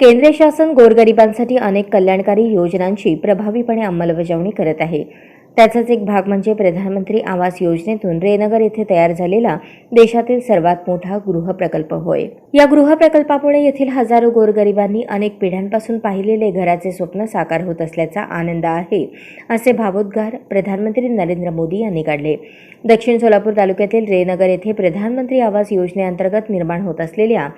केंद्र शासन गोरगरिबांसाठी अनेक कल्याणकारी योजनांची प्रभावीपणे अंमलबजावणी करत आहे. त्याचाच एक भाग म्हणजे प्रधानमंत्री आवास योजनेतून रेनगर येथे तयार झालेला देशातील सर्वात मोठा गृहप्रकल्प होय. या गृहप्रकल्पामुळे येथील हजारो गोरगरिबांनी अनेक पिढ्यांपासून पाहिलेले घराचे स्वप्न साकार होत असल्याचा आनंद आहे असे भावोद्गार प्रधानमंत्री नरेंद्र मोदी यांनी काढले. दक्षिण सोलापूर तालुक्यातील रेनगर येथे प्रधानमंत्री आवास योजनेअंतर्गत निर्माण होत असलेल्या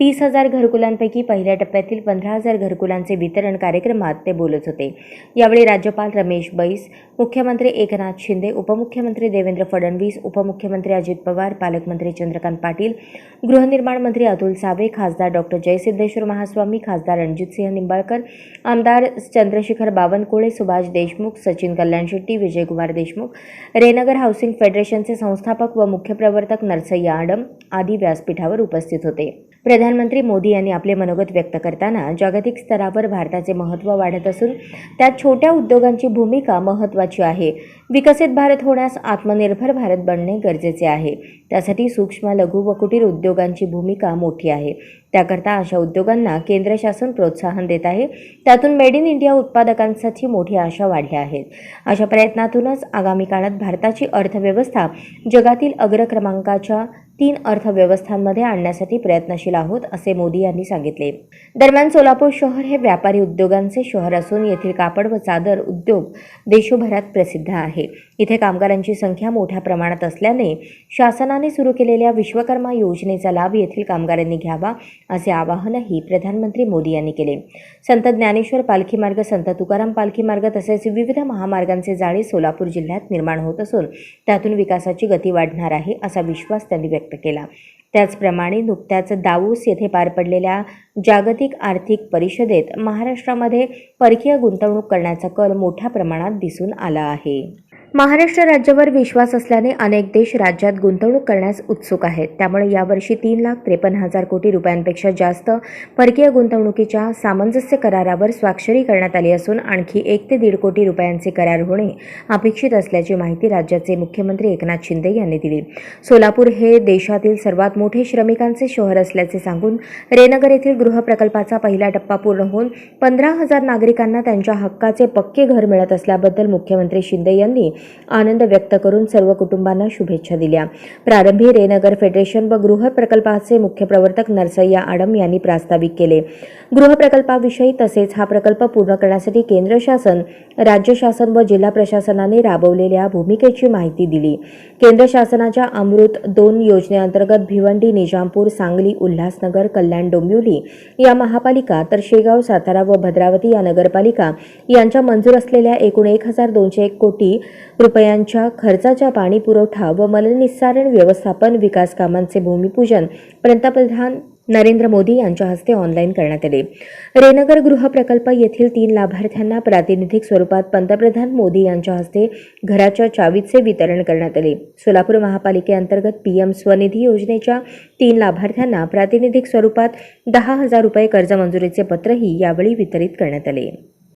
तीस हजार घरकुलांपैकी पहिल्या टप्प्यातील पंधरा हजार घरकुलांचे वितरण कार्यक्रमात ते बोलत होते. यावेळी राज्यपाल रमेश बैस मुख्य मुख्यमंत्री एकनाथ शिंदे उपमुख्यमंत्री देवेंद्र फडणवीस उपमुख्यमंत्री अजित पवार पालकमंत्री चंद्रकांत पाटील गृहनिर्माण मंत्री अतुल सावे खासदार डॉक्टर जयसिद्धेश्वर महास्वामी खासदार रणजितसिंह निंबाळकर आमदार चंद्रशेखर बावनकुळे सुभाष देशमुख सचिन कल्याण शेट्टी विजयकुमार देशमुख रेनगर हाऊसिंग फेडरेशनचे संस्थापक व मुख्य प्रवर्तक नरसय्या आडम आदी व्यासपीठावर उपस्थित होते. प्रधानमंत्री मोदी यांनी आपले मनोगत व्यक्त करताना जागतिक स्तरावर भारताचे महत्त्व वाढत असून त्यात छोट्या उद्योगांची भूमिका महत्त्वाची आहे. विकसित भारत होण्यास आत्मनिर्भर भारत बनणे गरजेचे आहे. त्यासाठी सूक्ष्म लघु व कुटीर उद्योगांची भूमिका मोठी आहे. त्याकरता अशा उद्योगांना केंद्र शासन प्रोत्साहन देत आहे. त्यातून मेड इन इंडिया उत्पादकांसाठी मोठी आशा वाढल्या आहेत. अशा प्रयत्नातूनच आगामी काळात भारताची अर्थव्यवस्था जगातील अग्रक्रमांकाच्या तीन अर्थव्यवस्थांमध्ये आणण्यासाठी प्रयत्नशील आहोत असे मोदी यांनी सांगितले. दरम्यान सोलापूर शहर हे व्यापारी उद्योगांचे शहर असून येथील कापड व चादर उद्योग देशभरात प्रसिद्ध आहे. इथे कामगारांची संख्या मोठ्या प्रमाणात असल्याने शासनाने सुरू केलेल्या विश्वकर्मा योजनेचा लाभ येथील कामगारांनी घ्यावा असे आवाहनही प्रधानमंत्री मोदी यांनी केले. संत ज्ञानेश्वर पालखी मार्ग संत तुकाराम पालखी मार्ग तसेच विविध महामार्गांचे जाळे सोलापूर जिल्ह्यात निर्माण होत असून त्यातून विकासाची गती वाढणार आहे असा विश्वास त्यांनी व्यक्त केला. त्याचप्रमाणे नुकत्याच दाऊस येथे पार पडलेल्या जागतिक आर्थिक परिषदेत महाराष्ट्रामध्ये परकीय गुंतवणूक करण्याचा कल मोठ्या प्रमाणात दिसून आला आहे. महाराष्ट्र राज्यावर विश्वास असल्याने अनेक देश राज्यात गुंतवणूक करण्यास उत्सुक आहेत. त्यामुळे यावर्षी तीन लाख त्रेपन्न हजार कोटी रुपयांपेक्षा जास्त परकीय गुंतवणुकीच्या सामंजस्य करारावर स्वाक्षरी करण्यात आली असून आणखी एक ते दीड कोटी रुपयांचे करार होणे अपेक्षित असल्याची माहिती राज्याचे मुख्यमंत्री एकनाथ शिंदे यांनी दिली. सोलापूर हे देशातील सर्वात मोठे श्रमिकांचे शहर असल्याचे सांगून रेनगर येथील गृहप्रकल्पाचा पहिला टप्पा पूर्ण होऊन पंधरा हजार नागरिकांना त्यांच्या हक्काचे पक्के घर मिळत असल्याबद्दल मुख्यमंत्री शिंदे यांनी आनंद व्यक्त करून सर्व कुटुंबांना शुभेच्छा दिल्या. प्रारंभी रेनगर फेडरेशन व गृह प्रकल्पाचे मुख्य प्रवर्तक नरसय्या आडम यांनी प्रास्ताविक केले. गृह प्रकल्पाविषयी तसेच हा प्रकल्प पूर्ण करण्यासाठी केंद्र शासन राज्य शासन व जिल्हा प्रशासनाने राबवलेल्या भूमिकेची माहिती दिली. केंद्र शासनाच्या अमृत दोन योजनेअंतर्गत भिवंडी निजामपूर सांगली उल्हासनगर कल्याण डोंबिवली या महापालिका तर शेगाव सातारा व भद्रावती या नगरपालिका यांच्या मंजूर असलेल्या एकूण एक हजार दोनशे एक कोटी रुपयांच्या खर्चाच्या पाणी पुरवठा व मलनिस्सारण व्यवस्थापन विकास कामांचे भूमिपूजन पंतप्रधान नरेंद्र मोदी यांच्या हस्ते ऑनलाईन करण्यात आले. रेनगर गृह प्रकल्प येथील तीन लाभार्थ्यांना प्रातिनिधिक स्वरूपात पंतप्रधान मोदी यांच्या हस्ते घराच्या चावीचे वितरण करण्यात आले. सोलापूर महापालिकेअंतर्गत पीएम स्वनिधी योजनेच्या तीन लाभार्थ्यांना प्रातिनिधिक स्वरूपात दहा हजार रुपये कर्ज मंजुरीचे पत्रही यावेळी वितरित करण्यात आले.